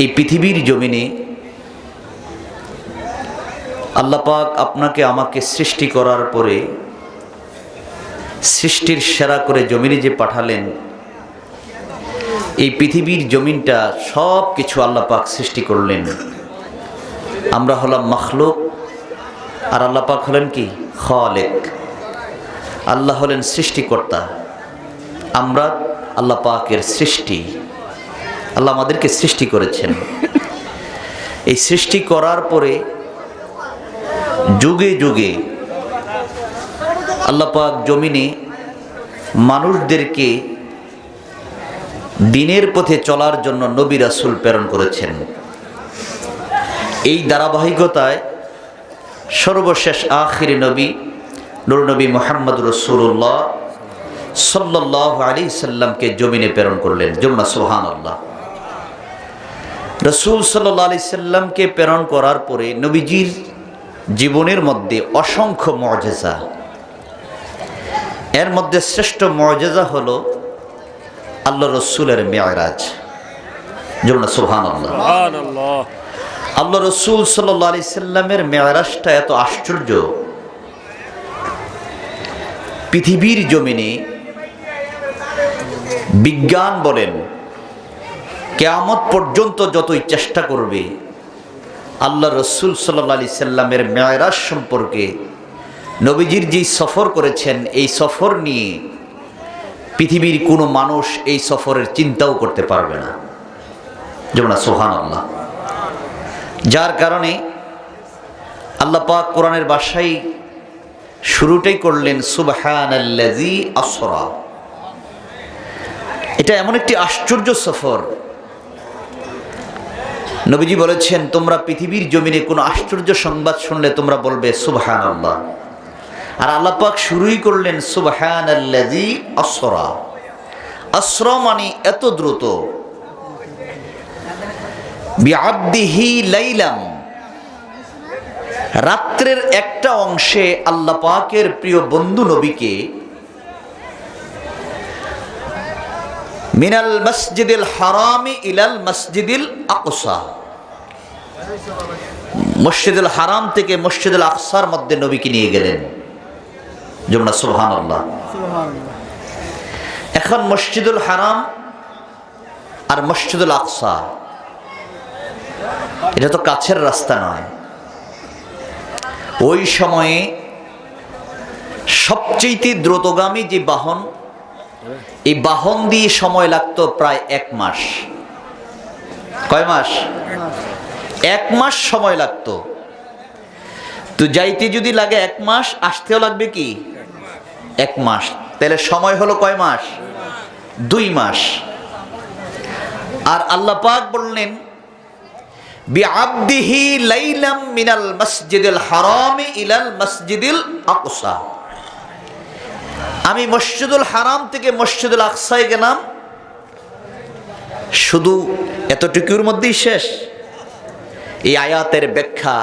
এই পৃথিবীর জমিনে আল্লাহ পাক আপনাকে আমাকে সৃষ্টি করার পরে সৃষ্টির সেরা করে জমিনে যে পাঠালেন, এই পৃথিবীর জমিনটা সব কিছু আল্লাহ পাক সৃষ্টি করলেন। আমরা হলাম মখলুক, আর আল্লাহ পাক হলেন কি? খালেক। আল্লাহ হলেন সৃষ্টিকর্তা। আমরা আল্লাহ পাকের সৃষ্টি। আল্লাহ আমাদেরকে সৃষ্টি করেছেন। এই সৃষ্টি করার পরে যুগে যুগে আল্লাহ পাক জমিনে মানুষদেরকে দিনের পথে চলার জন্য নবী রাসুল প্রেরণ করেছেন। এই ধারাবাহিকতায় সর্বশেষ আখিরি নবী নবী মোহাম্মদ রসুল্লাহ সাল্লাহ আলী সাল্লামকে জমিনে প্রেরণ করলেন। জমনা সোহান আল্লাহ রসুল সাল্লাহ আলি সাল্লামকে প্রেরণ করার পরে নবীজির জীবনের মধ্যে অসংখ্য মর্যাদা। এর মধ্যে শ্রেষ্ঠ মর্যাদা হল আল্লাহ রসুলের মেয়রাজ। যেমন সোহান আল্লাহ আল্লাহ রসুল সাল্লাহ আলি সাল্লামের মেয়রাজটা এত আশ্চর্য। পৃথিবীর জমিনে বিজ্ঞান বলেন কেয়ামত পর্যন্ত যতই চেষ্টা করবে, আল্লাহ রসুল সাল্লাহ আলি সাল্লামের মেয়রাজ সম্পর্কে নবীজির যেই সফর করেছেন, এই সফর নিয়ে পৃথিবীর কোনো মানুষ এই সফরের চিন্তাও করতে পারবে না। যেমন সোহান আল্লাহ যার কারণে আল্লাহ পাক কোরআনের বাসায় শুরুটাই করলেন সুবহানাল্লাজি আসরা। এটা এমন একটি আশ্চর্য সফর নবীজি বলেছেন, তোমরা পৃথিবীর জমিনে কোনো আশ্চর্য সংবাদ শুনলে তোমরা বলবে সুবহান আল্লাহ আর আল্লাপাক শুরুই করলেন সুবহানাল্লাজি আসরা। আসরা মানে এত দ্রুত। রাত্রের একটা অংশে আল্লাহ পাকের প্রিয় বন্ধু নবীকে মিনাল মসজিদিল হারামি ইলাল মসজিদিল আকসা মসজিদুল হারাম থেকে মসজিদুল আকসার মধ্যে নবীকে নিয়ে গেলেন। যেমন সুবহান আল্লাহ এখন মসজিদুল হারাম আর মসজিদুল আকসা। এটা তো কাছের রাস্তা নয়। ওই সময়ে সবচেয়ে দ্রুতগামী যে বাহন এই বাহন দিয়ে সময় লাগতো প্রায় এক মাস। কয় মাস। এক মাস সময় লাগতো। তো যাইতে যদি লাগে এক মাস, আসতেও লাগবে কি? এক মাস। তাহলে সময় হলো কয় মাস? দুই মাস। আর আল্লাহ পাক বললেন, বিআবদিহি লাইলাম মিনাল মসজিদিল হারামি ইলাল মসজিদিল আকসা। আমি মসজিদুল হারাম থেকে মসজিদুল আকসায় গেলাম। শুধু এতটুকুর মধ্যেই শেষ। এই আয়াতের ব্যাখ্যা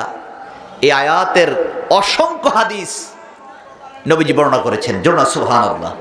এই আয়াতের অসংখ্য হাদিস নবীজি বর্ণনা করেছেন। জোনা সুবহানাল্লাহ।